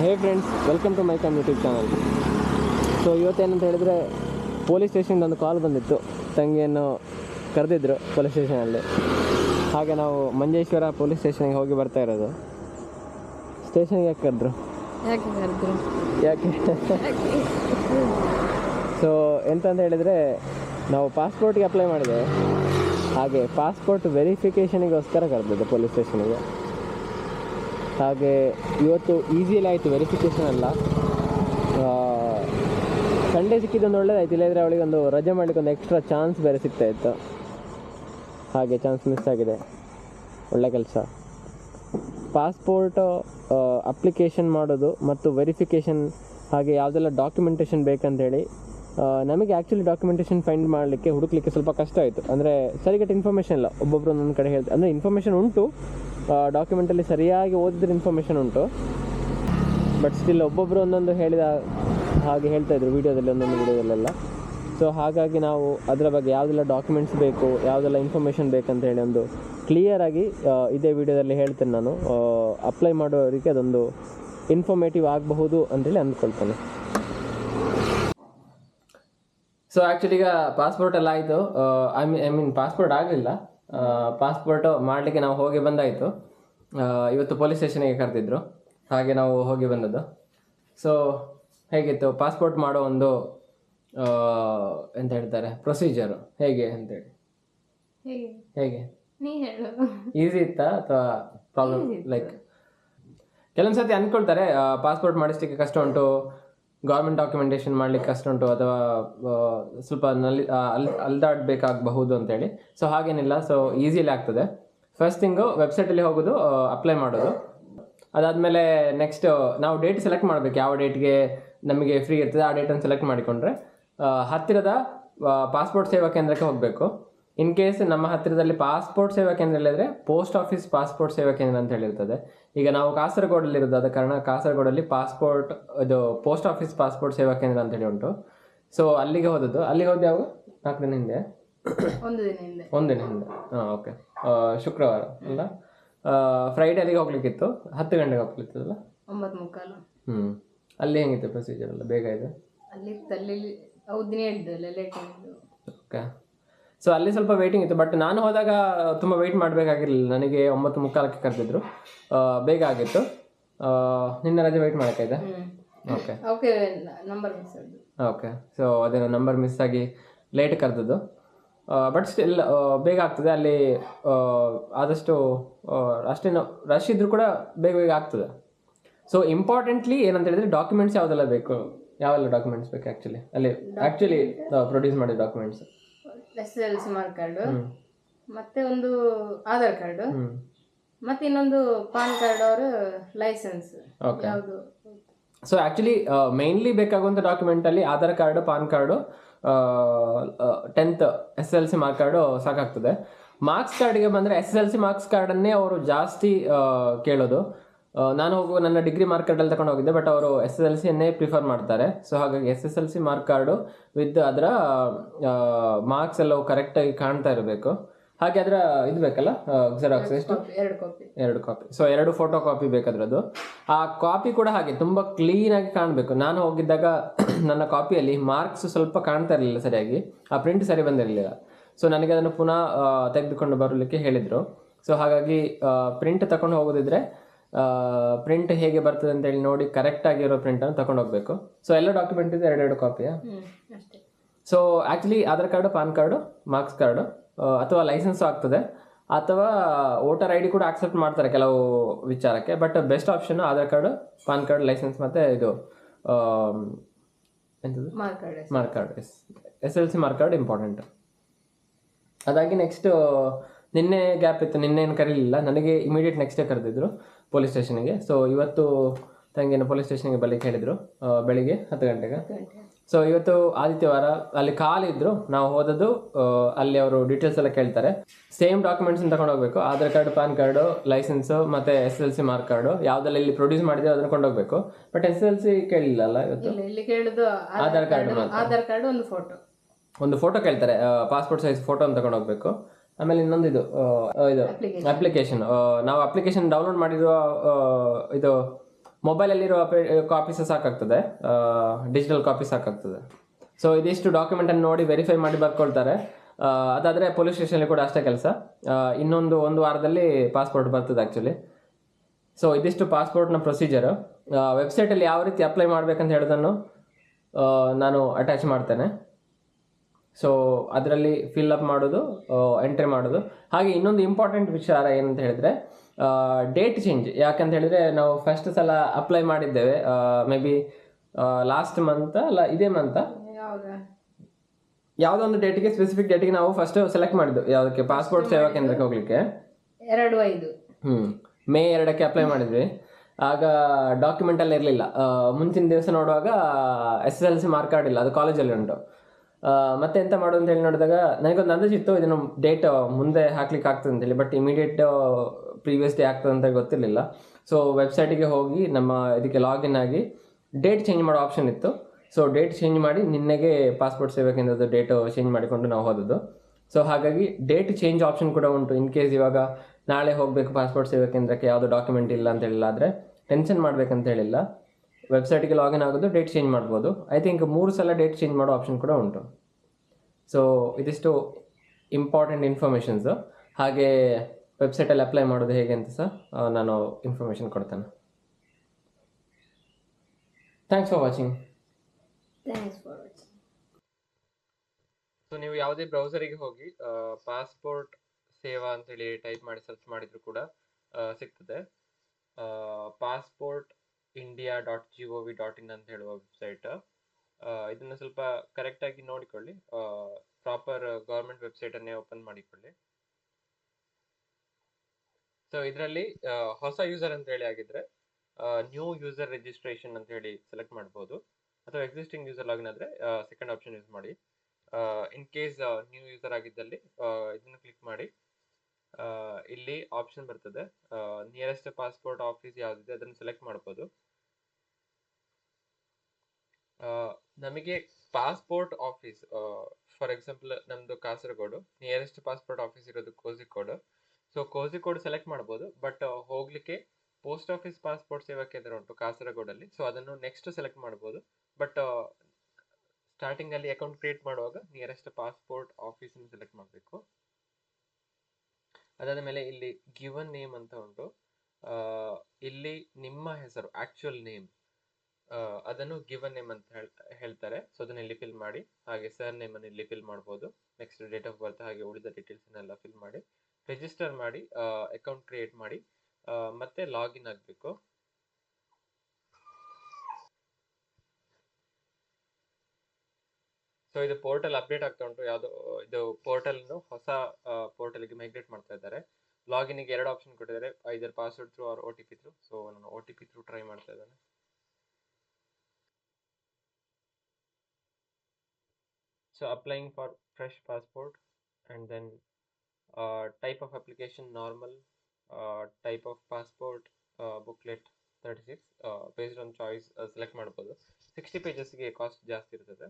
Hey friends welcome to my come YouTube channel so ಇವತ್ತೇನಂತ ಹೇಳಿದರೆ police ಸ್ಟೇಷನ್ಗೆ ಒಂದು ಕಾಲ್ ಬಂದಿತ್ತು. ತಂಗಿಯನ್ನು ಕರೆದಿದ್ರು ಪೊಲೀಸ್ ಸ್ಟೇಷನಲ್ಲಿ ಹಾಗೆ ನಾವು ಮಂಜೇಶ್ವರ ಪೊಲೀಸ್ ಸ್ಟೇಷನ್ಗೆ ಹೋಗಿ ಬರ್ತಾ ಇರೋದು. ಸ್ಟೇಷನ್ಗೆ ಯಾಕೆ ಕರೆದ್ರು? ಯಾಕೆ ಕರೆದ್ರು? ಯಾಕೆ? ಸೊ ಎಂತಂತ ಹೇಳಿದರೆ ನಾವು ಪಾಸ್ಪೋರ್ಟ್ಗೆ ಅಪ್ಲೈ ಮಾಡಿದೆ. ಹಾಗೆ ಪಾಸ್ಪೋರ್ಟ್ ವೆರಿಫಿಕೇಷನಿಗೋಸ್ಕರ ಕರೆದಿದ್ದೆ ಪೊಲೀಸ್ ಸ್ಟೇಷನಿಗೆ ಹಾಗೆ ಇವತ್ತು ಈಸಿಯಲ್ಲಿ ಆಯಿತು ವೆರಿಫಿಕೇಷನ್ ಅಲ್ಲ ಸಂಡೇ ಸಿಕ್ಕಿದ್ದೊಂದು ಒಳ್ಳೇದಾಯ್ತು ಇಲ್ಲದ್ರೆ ಅವಳಿಗೆ ಒಂದು ರಜೆ ಮಾಡಲಿಕ್ಕೆ ಒಂದು ಎಕ್ಸ್ಟ್ರಾ ಚಾನ್ಸ್ ಬೇರೆ ಸಿಗ್ತಾ ಇತ್ತು. ಹಾಗೆ ಚಾನ್ಸ್ ಮಿಸ್ ಆಗಿದೆ. ಒಳ್ಳೆ ಕೆಲಸ. ಪಾಸ್ಪೋರ್ಟ್ ಅಪ್ಲಿಕೇಶನ್ ಮಾಡೋದು ಮತ್ತು ವೆರಿಫಿಕೇಷನ್ ಹಾಗೆ ಯಾವುದೆಲ್ಲ ಡಾಕ್ಯುಮೆಂಟೇಷನ್ ಬೇಕಂತೇಳಿ ಆ, ನಮಗೆ ಆ್ಯಕ್ಚುಲಿ ಡಾಕ್ಯುಮೆಂಟೇಷನ್ ಫೈಂಡ್ ಮಾಡಲಿಕ್ಕೆ, ಹುಡುಕ್ಲಿಕ್ಕೆ ಸ್ವಲ್ಪ ಕಷ್ಟ ಆಯಿತು. ಅಂದರೆ ಸರಿಗಟ್ಟು ಇನ್ಫಾರ್ಮೇಷನ್ ಇಲ್ಲ. ಒಬ್ಬೊಬ್ಬರು ಒಂದೊಂದು ಕಡೆ ಹೇಳ್ತಾರೆ. ಅಂದರೆ ಇನ್ಫಾರ್ಮೇಷನ್ ಉಂಟು. ಡಾಕ್ಯುಮೆಂಟಲ್ಲಿ ಸರಿಯಾಗಿ ಓದಿದ್ರೆ ಇನ್ಫಾರ್ಮೇಷನ್ ಉಂಟು. ಬಟ್ ಸ್ಟಿಲ್ ಒಬ್ಬೊಬ್ಬರು ಒಂದೊಂದು ಹೇಳಿದ ಹಾಗೆ ಹೇಳ್ತಾ ಇದ್ರು ವೀಡಿಯೋದಲ್ಲಿ ಒಂದೊಂದು ವೀಡಿಯೋದಲ್ಲೆಲ್ಲ ಸೊ ಹಾಗಾಗಿ ನಾವು ಅದರ ಬಗ್ಗೆ ಯಾವುದೆಲ್ಲ ಡಾಕ್ಯುಮೆಂಟ್ಸ್ ಬೇಕು, ಯಾವುದೆಲ್ಲ ಇನ್ಫಾರ್ಮೇಷನ್ ಬೇಕಂತ ಹೇಳಿ ಒಂದು ಕ್ಲಿಯರಾಗಿ ಇದೇ ವಿಡಿಯೋದಲ್ಲಿ ಹೇಳ್ತೇನೆ ನಾನು. ಅಪ್ಲೈ ಮಾಡೋರಿಗೆ ಅದೊಂದು ಇನ್ಫಾರ್ಮೇಟಿವ್ ಆಗಬಹುದು ಅಂತೇಳಿ ಅಂದ್ಕೊಳ್ತೇನೆ. ಸೊ ಆ್ಯಕ್ಚುಲಿ ಈಗ ಪಾಸ್ಪೋರ್ಟ್ ಎಲ್ಲ ಆಯಿತು. I mean I mean passport ಆಗಲಿಲ್ಲ. ಪಾಸ್ಪೋರ್ಟ್ ಮಾಡಲಿಕ್ಕೆ ನಾವು ಹೋಗಿ ಬಂದಾಯಿತು. ಇವತ್ತು ಪೊಲೀಸ್ ಸ್ಟೇಷನಿಗೆ ಕರೆದಿದ್ರು. ಹಾಗೆ ನಾವು ಹೋಗಿ ಬಂದದ್ದು. ಸೊ ಹೇಗಿತ್ತು? ಪಾಸ್ಪೋರ್ಟ್ ಮಾಡೋ ಒಂದು ಎಂತ ಹೇಳ್ತಾರೆ? ಪ್ರೊಸೀಜರ್ ಹೇಗೆ ಅಂತೇಳಿ ಹೇಗೆ? ಹೇಗೆ? ಹೇಳು. ಈಸಿ ಇತ್ತಾ ಅಥವಾ ಪ್ರಾಬ್ಲಮ್ ಲೈಕ್ ಕೆಲವೊಂದು ಸತಿ ಅಂದ್ಕೊಳ್ತಾರೆ ಪಾಸ್ಪೋರ್ಟ್ ಮಾಡಿಸ್ಲಿಕ್ಕೆ ಕಷ್ಟ ಉಂಟು. ಗೌರ್ಮೆಂಟ್ ಡಾಕ್ಯುಮೆಂಟೇಶನ್ ಮಾಡಲಿಕ್ಕೆ ಕಷ್ಟ ಉಂಟು ಅಥವಾ ಸ್ವಲ್ಪ ನಲ್ಲಿ ಅಲ್, ಅಲ್ದಾಡಬೇಕಾಗಬಹುದು ಅಂತೇಳಿ. ಸೊ ಹಾಗೇನಿಲ್ಲ. ಸೊ ಈಸಿಲಿ ಆಗ್ತದೆ. ಫಸ್ಟ್ ಥಿಂಗು ವೆಬ್ಸೈಟಲ್ಲಿ ಹೋಗೋದು ಅಪ್ಲೈ ಮಾಡೋದು. ಅದಾದಮೇಲೆ ನೆಕ್ಸ್ಟ್ ನಾವು ಡೇಟ್ ಸೆಲೆಕ್ಟ್ ಮಾಡಬೇಕು. ಯಾವ ಡೇಟ್ಗೆ ನಮಗೆ ಫ್ರೀ ಇರ್ತದೆ, ಆ ಡೇಟನ್ನು ಸೆಲೆಕ್ಟ್ ಮಾಡಿಕೊಂಡ್ರೆ. ಹತ್ತಿರದ ಪಾಸ್ಪೋರ್ಟ್ ಸೇವಾ ಕೇಂದ್ರಕ್ಕೆ ಹೋಗಬೇಕು. ಇನ್ ಕೇಸ್ ನಮ್ಮ ಹತ್ತಿರದಲ್ಲಿ ಪಾಸ್ಪೋರ್ಟ್ ಸೇವಾ ಕೇಂದ್ರ ಇಲ್ಲದ್ರೆ ಪೋಸ್ಟ್ ಆಫೀಸ್ ಪಾಸ್ಪೋರ್ಟ್ ಸೇವಾ ಕೇಂದ್ರ ಅಂತ ಹೇಳಿರ್ತದೆ. ಈಗ ನಾವು ಕಾಸರಗೋಡಲ್ಲಿ ಇರೋದು ಆದ ಕಾರಣ ಕಾಸರಗೋಡಲ್ಲಿ ಪಾಸ್ಪೋರ್ಟ್ ಇದು post office passport Seva Kendra ಅಂತೇಳಿ ಉಂಟು. ಸೊ ಅಲ್ಲಿಗೆ ಹೋದದ್ದು. ಅಲ್ಲಿಗೆ ಹೋದ ಯಾವಾಗ? ನಾಲ್ಕು ದಿನ ಹಿಂದೆ. ಒಂದು ದಿನ ಹಿಂದೆ. ಒಂದಿನ ಹಿಂದೆ. ಹಾಂ ಓಕೆ ಶುಕ್ರವಾರ ಅಲ್ಲ? ಫ್ರೈಡೆ ಅಲ್ಲಿಗೆ ಹೋಗ್ಲಿಕ್ಕಿತ್ತು. ಹತ್ತು ಗಂಟೆಗೆ ಹೋಗ್ಲಿಕ್ಕಿತ್ತಲ್ಲ ಒಂಬತ್ತು ಮುಕ್ಕಾಲು. ಹ್ಞೂ ಅಲ್ಲಿ ಹೆಂಗಿತ್ತು ಪ್ರೊಸೀಜರ್ ಎಲ್ಲ? ಬೇಗ ಇದೆ? ಅಲ್ಲಿ ಹೌದು ದಿನ ಹೇಳಿದ್ದಲ್ಲ ಲೇಟ್ ಹೇಳಿದ್ದು ಓಕೆ ಸೊ ಅಲ್ಲಿ ಸ್ವಲ್ಪ ವೇಟಿಂಗ್ ಇತ್ತು ಬಟ್ ನಾನು ಹೋದಾಗ ತುಂಬ ವೆಯ್ಟ್ ಮಾಡಬೇಕಾಗಿರಲಿಲ್ಲ. ನನಗೆ ಒಂಬತ್ತು ಮುಕ್ಕಾಲಕ್ಕೆ ಕರೆದಿದ್ರು. ಬೇಗ ಆಗಿತ್ತು. ನಿನ್ನೆ ರಜೆ ವೆಯ್ಟ್ ಮಾಡೋಕ್ಕಾಯ್ತಾ ಓಕೆ ಓಕೆ ನಂಬರ್ ಮಿಸ್ ಆಗಿ ಓಕೆ ಸೊ ಅದೇನೋ ನಂಬರ್ ಮಿಸ್ ಆಗಿ ಲೇಟ್ ಕರೆದದ್ದು. ಬಟ್ ಸ್ಟಿಲ್ ಬೇಗ ಆಗ್ತದೆ. ಅಲ್ಲಿ ಆದಷ್ಟು ಅಷ್ಟೇನು ರಶ್ ಇದ್ರೂ ಕೂಡ ಬೇಗ ಬೇಗ ಆಗ್ತದೆ. ಸೊ ಇಂಪಾರ್ಟೆಂಟ್ಲಿ ಏನಂತ ಹೇಳಿದ್ರೆ ಡಾಕ್ಯುಮೆಂಟ್ಸ್ ಯಾವುದೆಲ್ಲ ಬೇಕು? ಯಾವೆಲ್ಲ ಡಾಕ್ಯುಮೆಂಟ್ಸ್ ಬೇಕು ಆ್ಯಕ್ಚುಲಿ ಅಲ್ಲಿ ಆ್ಯಕ್ಚುಲಿ ಪ್ರೊಡ್ಯೂಸ್ ಮಾಡಿದ documents S L C mark card. ಮತ್ತೆ ಒಂದು ಆಧಾರ್ ಕಾರ್ಡು. ಮತ್ತೆ ಇನ್ನೊಂದು ಪಾನ್ ಕಾರ್ಡ್ ಅವರ ಲೈಸೆನ್ಸ್. ಓಕೆ ಯಾವುದು? ಸೊ ಆ್ಯಕ್ಚುಲಿ ಮೇನ್ಲಿ ಬೇಕಾಗುವಂಥ ಡಾಕ್ಯುಮೆಂಟಲ್ಲಿ Aadhaar card PAN card tenth S L C mark card ಸಾಕಾಗ್ತದೆ. ಮಾರ್ಕ್ಸ್ ಕಾರ್ಡ್ಗೆ ಬಂದರೆ S S L C marks ಕಾರ್ಡನ್ನೇ ಅವರು ಜಾಸ್ತಿ ಕೇಳೋದು. ನಾನು ಹೋಗುವ ನನ್ನ ಡಿಗ್ರಿ ಮಾರ್ಕ್ ಕಾರ್ಡಲ್ಲಿ ತಗೊಂಡು ಹೋಗಿದ್ದೆ ಬಟ್ ಅವರು ಎಸ್ ಎಸ್ ಎಲ್ ಸಿಯನ್ನೇ ಪ್ರಿಫರ್ ಮಾಡ್ತಾರೆ. ಸೊ ಹಾಗಾಗಿ S S L C mark card with ಅದರ ಮಾರ್ಕ್ಸ್ ಎಲ್ಲವೂ ಕರೆಕ್ಟಾಗಿ ಕಾಣ್ತಾ ಇರಬೇಕು. ಹಾಗೆ ಅದರ ಇದು ಬೇಕಲ್ಲ ಜೆರಾಕ್ಸ್ ಎಷ್ಟು? ಎರಡು ಕಾಪಿ ಎರಡು ಕಾಪಿ ಸೊ ಎರಡು ಫೋಟೋ ಕಾಪಿ ಬೇಕಾದ್ರದ್ದು. ಆ ಕಾಪಿ ಕೂಡ ಹಾಗೆ ತುಂಬ ಕ್ಲೀನಾಗಿ ಕಾಣಬೇಕು. ನಾನು ಹೋಗಿದ್ದಾಗ ನನ್ನ ಕಾಪಿಯಲ್ಲಿ ಮಾರ್ಕ್ಸ್ ಸ್ವಲ್ಪ ಕಾಣ್ತಾ ಇರಲಿಲ್ಲ ಸರಿಯಾಗಿ. ಆ ಪ್ರಿಂಟ್ ಸರಿ ಬಂದಿರಲಿಲ್ಲ. ಸೊ ನನಗೆ ಅದನ್ನು ಪುನಃ ತೆಗೆದುಕೊಂಡು ಬರಲಿಕ್ಕೆ ಹೇಳಿದರು. ಸೊ ಹಾಗಾಗಿ ಪ್ರಿಂಟ್ ತಗೊಂಡು ಹೋಗೋದಿದ್ರೆ ಪ್ರಿಂಟ್ ಹೇಗೆ ಬರ್ತದೆ ಅಂತ ಹೇಳಿ ನೋಡಿ ಕರೆಕ್ಟ್ ಆಗಿರೋ ಪ್ರಿಂಟನ್ನು ತಗೊಂಡು ಹೋಗ್ಬೇಕು ಸೊ ಎಲ್ಲ ಡಾಕ್ಯುಮೆಂಟ್ ಇದೆ ಎರಡೆರಡು ಕಾಪಿಯಾ so actually Aadhaar card PAN card marks card ಅಥವಾ ಲೈಸೆನ್ಸ್ ಆಗ್ತದೆ. ಅಥವಾ ವೋಟರ್ ಐ ಡಿ ಕೂಡ ಆಕ್ಸೆಪ್ಟ್ ಮಾಡ್ತಾರೆ ಕೆಲವು ವಿಚಾರಕ್ಕೆ. But best option Aadhaar card PAN card licence ಮತ್ತು ಇದು ಎಂಥದ್ದು mark card S S L C mark card important ಅದಾಗಿ ನೆಕ್ಸ್ಟ್ ನಿನ್ನೆ ಗ್ಯಾಪ್ ಇತ್ತು ನಿನ್ನೆ ಏನು ಕರೀಲಿಲ್ಲ. ನನಗೆ ಇಮಿಡಿಯೇಟ್ ನೆಕ್ಸ್ಟ್ ಡೇ ಕರೆದಿದ್ರು. ಪೊಲೀಸ್ ಸ್ಟೇಷನ್ಗೆ ಸೊ ಇವತ್ತು ತಂಗಿನ ಪೊಲೀಸ್ ಸ್ಟೇಷನ್ಗೆ ಬರ್ಲಿಕ್ಕೆ ಹೇಳಿದರು ಬೆಳಿಗ್ಗೆ ಹತ್ತು ಗಂಟೆಗೆ. ಗಂಟೆ ಸೊ ಇವತ್ತು ಆದಿತ್ಯವಾರ ಅಲ್ಲಿ ಕಾಲಿದ್ರು ನಾವು ಹೋದದ್ದು ಅಲ್ಲಿ ಅವರು ಡೀಟೇಲ್ಸ್ ಎಲ್ಲ ಕೇಳ್ತಾರೆ. ಸೇಮ್ ಡಾಕ್ಯುಮೆಂಟ್ಸ್ ತಗೊಂಡು ಹೋಗ್ಬೇಕು. Aadhaar card PAN card licence ಮತ್ತೆ S L C mark card ಯಾವ್ದೆಲ್ಲ ಇಲ್ಲಿ ಪ್ರೊಡ್ಯೂಸ್ ಮಾಡಿದ್ರೆ ಅದನ್ನ ಕೊಂಡೋಗ್ಬೇಕು ಬಟ್ ಎಸ್ ಎಲ್ ಸಿ ಕೇಳಿಲ್ಲ ಅಲ್ಲ ಇವತ್ತು? ಇಲ್ಲ ಆಧಾರ್ ಕಾರ್ಡ್ ಆಧಾರ್ ಕಾರ್ಡ್ ಒಂದು ಫೋಟೋ ಒಂದು ಫೋಟೋ ಕೇಳ್ತಾರೆ. ಪಾಸ್ಪೋರ್ಟ್ ಸೈಜ್ ಫೋಟೋ ಅಂತ ತಗೊಂಡು ಹೋಗ್ಬೇಕು. ಆಮೇಲೆ ಇನ್ನೊಂದು ಇದು ಇದು ಅಪ್ಲಿಕೇಶನ್ ನಾವು ಅಪ್ಲಿಕೇಶನ್ ಡೌನ್ಲೋಡ್ ಮಾಡಿರುವ ಇದು ಮೊಬೈಲಲ್ಲಿರೋ ಕಾಪೀಸ್ ಸಾಕಾಗ್ತದೆ. ಡಿಜಿಟಲ್ ಕಾಪಿ ಸಾಕಾಗ್ತದೆ. ಸೊ ಇದಿಷ್ಟು ಡಾಕ್ಯುಮೆಂಟನ್ನು ನೋಡಿ ವೆರಿಫೈ ಮಾಡಿ ಬರ್ಕೊಳ್ತಾರೆ. ಅದಾದ್ರೆ ಪೊಲೀಸ್ ಸ್ಟೇಷನಲ್ಲಿ ಕೂಡ ಅಷ್ಟೇ ಕೆಲಸ. ಇನ್ನೊಂದು ಒಂದು ವಾರದಲ್ಲಿ ಪಾಸ್ಪೋರ್ಟ್ ಬರ್ತದೆ ಆ್ಯಕ್ಚುಲಿ ಸೊ ಇದಿಷ್ಟು ಪಾಸ್ಪೋರ್ಟ್ನ ಪ್ರೊಸೀಜರ್ ವೆಬ್ಸೈಟಲ್ಲಿ ಯಾವ ರೀತಿ ಅಪ್ಲೈ ಮಾಡಬೇಕಂತ ಹೇಳೋದನ್ನು ನಾನು ಅಟ್ಯಾಚ್ ಮಾಡ್ತೇನೆ. ಸೊ ಅದರಲ್ಲಿ ಫಿಲ್ ಅಪ್ ಮಾಡೋದು ಎಂಟ್ರಿ ಮಾಡೋದು. ಹಾಗೆ ಇನ್ನೊಂದು ಇಂಪಾರ್ಟೆಂಟ್ ವಿಚಾರ ಏನಂತ ಹೇಳಿದ್ರೆ ಡೇಟ್ ಚೇಂಜ್ ಯಾಕಂತ ಹೇಳಿದ್ರೆ ನಾವು ಫಸ್ಟ್ ಸಲ ಅಪ್ಲೈ ಮಾಡಿದ್ದೇವೆ. ಮೇ ಬಿ ಲಾಸ್ಟ್ ಮಂತ್ ಅಲ್ಲ ಇದೇ ಮಂತ್ ಯಾವುದೋ ಒಂದು ಡೇಟಿಗೆ ಸ್ಪೆಸಿಫಿಕ್ ಡೇಟಿಗೆ ನಾವು ಫಸ್ಟ್ ಸೆಲೆಕ್ಟ್ ಮಾಡಿದ್ದು. ಯಾವುದಕ್ಕೆ? ಪಾಸ್ಪೋರ್ಟ್ ಸೇವಾ ಕೇಂದ್ರಕ್ಕೆ ಹೋಗ್ಲಿಕ್ಕೆ? ಎರಡು ಐದು. ಹ್ಮ್. ಮೇ ಎರಡಕ್ಕೆ ಅಪ್ಲೈ ಮಾಡಿದ್ವಿ. ಆಗ ಡಾಕ್ಯುಮೆಂಟ್ ಎಲ್ಲ ಇರಲಿಲ್ಲ. ಮುಂಚಿನ ದಿವಸ ನೋಡುವಾಗ S S L C mark card ಇಲ್ಲ. ಅದು ಕಾಲೇಜಲ್ಲಿ ಉಂಟು. ಮತ್ತೆ ಎಂತ ಮಾಡೋದು ಅಂತ ಹೇಳಿ ನೋಡಿದಾಗ ನನಗೊಂದು ಅಂದಾಜಿತ್ತು ಇದನ್ನು ಡೇಟ್ ಮುಂದೆ ಹಾಕ್ಲಿಕ್ಕೆ ಆಗ್ತದೆ ಅಂತೇಳಿ ಬಟ್ ಇಮಿಡಿಯೇಟ್ ಪ್ರೀವಿಯಸ್ ಡೇ ಆಗ್ತದೆ ಅಂತ ಗೊತ್ತಿರಲಿಲ್ಲ. ಸೊ ವೆಬ್ಸೈಟಿಗೆ ಹೋಗಿ ನಮ್ಮ ಇದಕ್ಕೆ ಲಾಗಿನ್ ಆಗಿ ಡೇಟ್ ಚೇಂಜ್ ಮಾಡೋ ಆಪ್ಷನ್ ಇತ್ತು. ಸೊ ಡೇಟ್ ಚೇಂಜ್ ಮಾಡಿ ನಿನ್ನೆಗೆ ಪಾಸ್ಪೋರ್ಟ್ ಸೇವಾ ಕೇಂದ್ರದ ಡೇಟ್ ಚೇಂಜ್ ಮಾಡಿಕೊಂಡು ನಾವು ಹೋದದ್ದು. ಸೊ ಹಾಗಾಗಿ ಡೇಟ್ ಚೇಂಜ್ ಆಪ್ಷನ್ ಕೂಡ ಉಂಟು. ಇನ್ ಕೇಸ್ ಇವಾಗ ನಾಳೆ ಹೋಗಬೇಕು ಪಾಸ್ಪೋರ್ಟ್ ಸೇವಾ ಕೇಂದ್ರಕ್ಕೆ, ಯಾವುದೋ ಡಾಕ್ಯುಮೆಂಟ್ ಇಲ್ಲ ಅಂತ ಹೇಳಿಲ್ಲ ಆದರೆ ಟೆನ್ಷನ್ ಮಾಡ್ಬೇಕಂತ ಹೇಳಿಲ್ಲ. ವೆಬ್ಸೈಟಿಗೆ ಲಾಗಿನ್ ಆಗೋದು ಡೇಟ್ ಚೇಂಜ್ ಮಾಡ್ಬೋದು. ಐ ಥಿಂಕ್ ಮೂರು ಸಲ ಡೇಟ್ ಚೇಂಜ್ ಮಾಡೋ ಆಪ್ಷನ್ ಕೂಡ ಉಂಟು. ಸೊ ಇದಿಷ್ಟು ಇಂಪಾರ್ಟೆಂಟ್ ಇನ್ಫಾರ್ಮೇಷನ್ಸು ಹಾಗೆ ವೆಬ್ಸೈಟಲ್ಲಿ ಅಪ್ಲೈ ಮಾಡೋದು ಹೇಗೆ ಅಂತ ಸಹ ನಾನು ಇನ್ಫಾರ್ಮೇಷನ್ ಕೊಡ್ತೇನೆ. Thanks for watching thanks for watching so ನೀವು ಯಾವುದೇ ಬ್ರೌಸರಿಗೆ ಹೋಗಿ ಪಾಸ್ಪೋರ್ಟ್ ಸೇವಾ ಅಂತೇಳಿ ಟೈಪ್ ಮಾಡಿ ಸರ್ಚ್ ಮಾಡಿದ್ರು ಕೂಡ ಸಿಗ್ತದೆ. Passport India dot G O V dot in ಅಂತ ಹೇಳುವ ವೆಬ್ಸೈಟ್ ಇದನ್ನ ಸ್ವಲ್ಪ ಕರೆಕ್ಟಾಗಿ ನೋಡಿಕೊಳ್ಳಿ. ಪ್ರಾಪರ್ ಗೌರ್ಮೆಂಟ್ ವೆಬ್ಸೈಟನ್ನೇ ಓಪನ್ ಮಾಡಿಕೊಳ್ಳಿ. ಸೊ ಇದರಲ್ಲಿ ಹೊಸ ಯೂಸರ್ ಅಂತ ಹೇಳಿ ಆಗಿದ್ರೆ ನ್ಯೂ ಯೂಸರ್ ರಿಜಿಸ್ಟ್ರೇಷನ್ ಅಂತ ಹೇಳಿ ಸೆಲೆಕ್ಟ್ ಮಾಡ್ಬೋದು. ಅಥವಾ ಎಕ್ಸಿಸ್ಟಿಂಗ್ ಯೂಸರ್ ಲಾಗಿನ್ ಆದರೆ ಸೆಕೆಂಡ್ ಆಪ್ಷನ್ ಯೂಸ್ ಮಾಡಿ. ಇನ್ ಕೇಸ್ ನ್ಯೂ ಯೂಸರ್ ಆಗಿದ್ದಲ್ಲಿ ಇದನ್ನು ಕ್ಲಿಕ್ ಮಾಡಿ. ಇಲ್ಲಿ ಆಪ್ಷನ್ ಬರ್ತದೆ. ನಿಯರೆಸ್ಟ್ ಪಾಸ್ಪೋರ್ಟ್ ಆಫೀಸ್ ಯಾವುದಿದೆ, ಅದನ್ನು ಸೆಲೆಕ್ಟ್ ಮಾಡ್ಬೋದು. ನಮಗೆ ಪಾಸ್ಪೋರ್ಟ್ ಆಫೀಸ್ ಫಾರ್ ಎಕ್ಸಾಂಪಲ್ ನಮ್ದು ಕಾಸರಗೋಡು ನಿಯರೆಸ್ಟ್ ಪಾಸ್ಪೋರ್ಟ್ ಆಫೀಸ್ ಇರೋದು ಕೋಝಿಕೋಡ್ ಸೊ ಕೋಝಿಕೋಡ್ ಸೆಲೆಕ್ಟ್ ಮಾಡ್ಬೋದು ಬಟ್ ಹೋಗ್ಲಿಕ್ಕೆ post office passport Seva Kendra ಉಂಟು ಕಾಸರಗೋಡಲ್ಲಿ. ಸೊ ಅದನ್ನು ನೆಕ್ಸ್ಟ್ ಸೆಲೆಕ್ಟ್ ಮಾಡ್ಬೋದು ಬಟ್ ಸ್ಟಾರ್ಟಿಂಗ್ ಅಲ್ಲಿ ಅಕೌಂಟ್ ಕ್ರಿಯೇಟ್ ಮಾಡುವಾಗ ನಿಯರೆಸ್ಟ್ ಪಾಸ್ಪೋರ್ಟ್ ಆಫೀಸ್ ಸೆಲೆಕ್ಟ್ ಮಾಡಬೇಕು. ಅದಾದ ಮೇಲೆ ಇಲ್ಲಿ ಗಿವನ್ ನೇಮ್ ಅಂತ ಉಂಟು. ಇಲ್ಲಿ ನಿಮ್ಮ ಹೆಸರು ಆಕ್ಚುಯಲ್ ನೇಮ್ ಅದನ್ನು ಗಿವನ್ ನೇಮ್ ಅಂತ ಹೇಳ್- ಹೇಳ್ತಾರೆ. ಸೊ ಅದನ್ನ ಇಲ್ಲಿ ಫಿಲ್ ಮಾಡಿ. ಹಾಗೆ ಸರ್ ನೇಮ್ ಅನ್ನು ಇಲ್ಲಿ ಫಿಲ್ ಮಾಡ್ಬೋದು. ನೆಕ್ಸ್ಟ್ ಡೇಟ್ ಆಫ್ ಬರ್ತ್ ಹಾಗೆ ಉಳಿದ ಡೀಟೇಲ್ಸ್ ಎಲ್ಲ ಫಿಲ್ ಮಾಡಿ. ರಿಜಿಸ್ಟರ್ ಮಾಡಿ ಅಕೌಂಟ್ ಕ್ರಿಯೇಟ್ ಮಾಡಿ ಮತ್ತೆ ಲಾಗಿನ್ ಆಗಬೇಕು. ಸೊ ಇದು ಪೋರ್ಟಲ್ ಅಪ್ಡೇಟ್ ಆಗ್ತಾ ಉಂಟು. ಯಾವುದು, ಇದು ಪೋರ್ಟಲ್ ಹೊಸ ಪೋರ್ಟಲ್ಗೆ ಮೈಗ್ರೇಟ್ ಮಾಡ್ತಾ ಇದ್ದಾರೆ. ಲಾಗಿನ್ಗೆ ಎರಡು ಆಪ್ಷನ್ ಕೊಟ್ಟಿದ್ದಾರೆ. Either password through or O T P through so ನಾನು O T P through try ಮಾಡ್ತಾ ಇದ್ದೇನೆ. So applying for fresh passport and then type of application normal type of passport booklet thirty six based on choice select ಮಾಡ್ಬೋದು. Sixty ಪೇಜಸ್ಗೆ cost ಜಾಸ್ತಿ ಇರ್ತದೆ.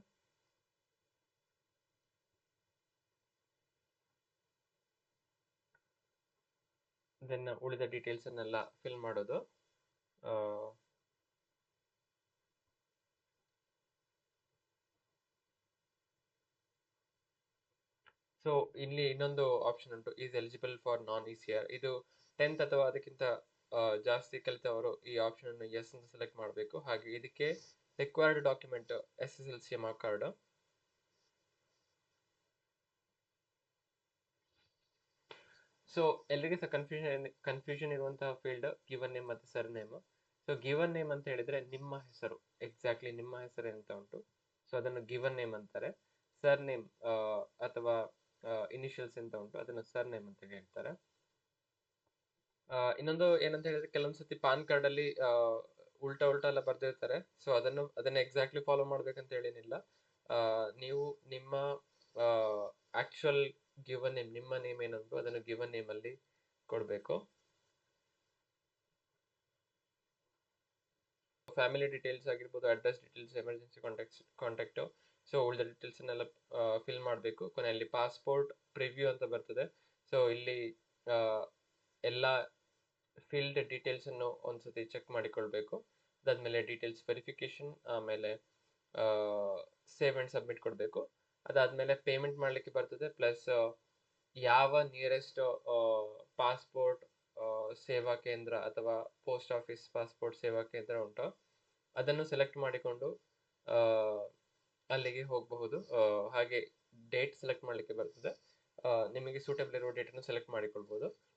Then ಉಳಿದ details ಅನ್ನೆಲ್ಲ fill ಮಾಡೋದು. So ಇಲ್ಲಿ ಇನ್ನೊಂದು ಆಪ್ಷನ್ ಉಂಟು. Is eligible for non E C R ಇದು ಟೆಂತ್ ಅಥವಾ ಅದಕ್ಕಿಂತ ಜಾಸ್ತಿ ಕಲಿತವರು ಈ ಆಪ್ಷನ್ ಅನ್ನು ಎಸ್ ಅಂತ ಸೆಲೆಕ್ಟ್ ಮಾಡಬೇಕು. ಹಾಗೆ ಇದಕ್ಕೆ required document S S L C mark card so ಎಲ್ಲರಿಗೆ ಸಹ ಕನ್ಫ್ಯೂಷನ್ ಕನ್ಫ್ಯೂಷನ್ ಇರುವಂತಹ ಫೀಲ್ಡ್ ಗಿವನ್ ನೇಮ್ ಮತ್ತು surname so given name ಅಂತ ಹೇಳಿದ್ರೆ ನಿಮ್ಮ ಹೆಸರು. ಎಕ್ಸಾಕ್ಟ್ಲಿ ನಿಮ್ಮ ಹೆಸರು ಅಂತ ಉಂಟು? ಸೊ ಅದನ್ನು ಗಿವನ್ ನೇಮ್ ಅಂತಾರೆ. ಸರ್ ನೇಮ್ ಅಥವಾ ಇನಿಷಿಯಲ್ಸ್ ಅಂತ ಉಂಟು, ಅದನ್ನ ಸರ್ ನೇಮ್ ಅಂತ ಹೇಳ್ತಾರೆ. ಇನ್ನೊಂದು ಏನಂತ ಹೇಳಿದ್ರೆ, ಕೆಲವೊಂದು ಸತಿ ಪಾನ್ ಕಾರ್ಡ್ ಅಲ್ಲಿ ಉಲ್ಟಾ ಉಲ್ಟಾ ಎಲ್ಲ ಬರ್ದಿರ್ತಾರೆ. ಸೊ ಅದನ್ನು, ಅದನ್ನ ಎಕ್ಸಾಕ್ಟ್ಲಿ ಫಾಲೋ ಮಾಡ್ಬೇಕಂತ ಹೇಳೇನಿಲ್ಲ. ನೀವು ನಿಮ್ಮ ಆಕ್ಚುಯಲ್ ಗಿವನ್ ನೇಮ್ ನಿಮ್ಮ ನೇಮ್ ಏನುಂಟು ಅದನ್ನು ಗಿವನ್ ನೇಮ್ ಅಲ್ಲಿ ಕೊಡಬೇಕು. ಫ್ಯಾಮಿಲಿ ಡೀಟೇಲ್ಸ್ ಆಗಿರ್ಬೋದು address details emergency contact contact so ಉಳಿದ ಡೀಟೇಲ್ಸನ್ನೆಲ್ಲ ಫಿಲ್ ಮಾಡಬೇಕು. ಕೊನೆಯಲ್ಲಿ ಪಾಸ್ಪೋರ್ಟ್ ಪ್ರಿವ್ಯೂ ಅಂತ ಬರ್ತದೆ. ಸೊ ಇಲ್ಲಿ ಎಲ್ಲ ಫೀಲ್ಡ್ ಡೀಟೇಲ್ಸನ್ನು ಒಂದ್ಸತಿ ಚೆಕ್ ಮಾಡಿಕೊಳ್ಬೇಕು. ಅದಾದಮೇಲೆ ಡೀಟೇಲ್ಸ್ ವೆರಿಫಿಕೇಷನ್ ಆಮೇಲೆ ಸೇವ್ ಆ್ಯಂಡ್ ಸಬ್ಮಿಟ್ ಕೊಡಬೇಕು. ಅದಾದಮೇಲೆ ಪೇಮೆಂಟ್ ಮಾಡಲಿಕ್ಕೆ ಬರ್ತದೆ. ಪ್ಲಸ್ ಯಾವ ನಿಯರೆಸ್ಟ್ ಪಾಸ್ಪೋರ್ಟ್ ಸೇವಾ ಕೇಂದ್ರ ಅಥವಾ ಪೋಸ್ಟ್ ಆಫೀಸ್ ಪಾಸ್ಪೋರ್ಟ್ ಸೇವಾ ಕೇಂದ್ರ ಉಂಟೋ, ಅದನ್ನು ಸೆಲೆಕ್ಟ್ ಮಾಡಿಕೊಂಡು ಅಲ್ಲಿಗೆ ಹೋಗಬಹುದು. ಹಾಗೆ ಡೇಟ್ ಸೆಲೆಕ್ಟ್ ಮಾಡಲಿಕ್ಕೆ ಬರ್ತದೆ. ನಿಮಗೆ ಸೂಟಬಲ್ ಇರುವ ಡೇಟನ್ನು ಸೆಲೆಕ್ಟ್ ಮಾಡಿಕೊಳ್ಬೋದು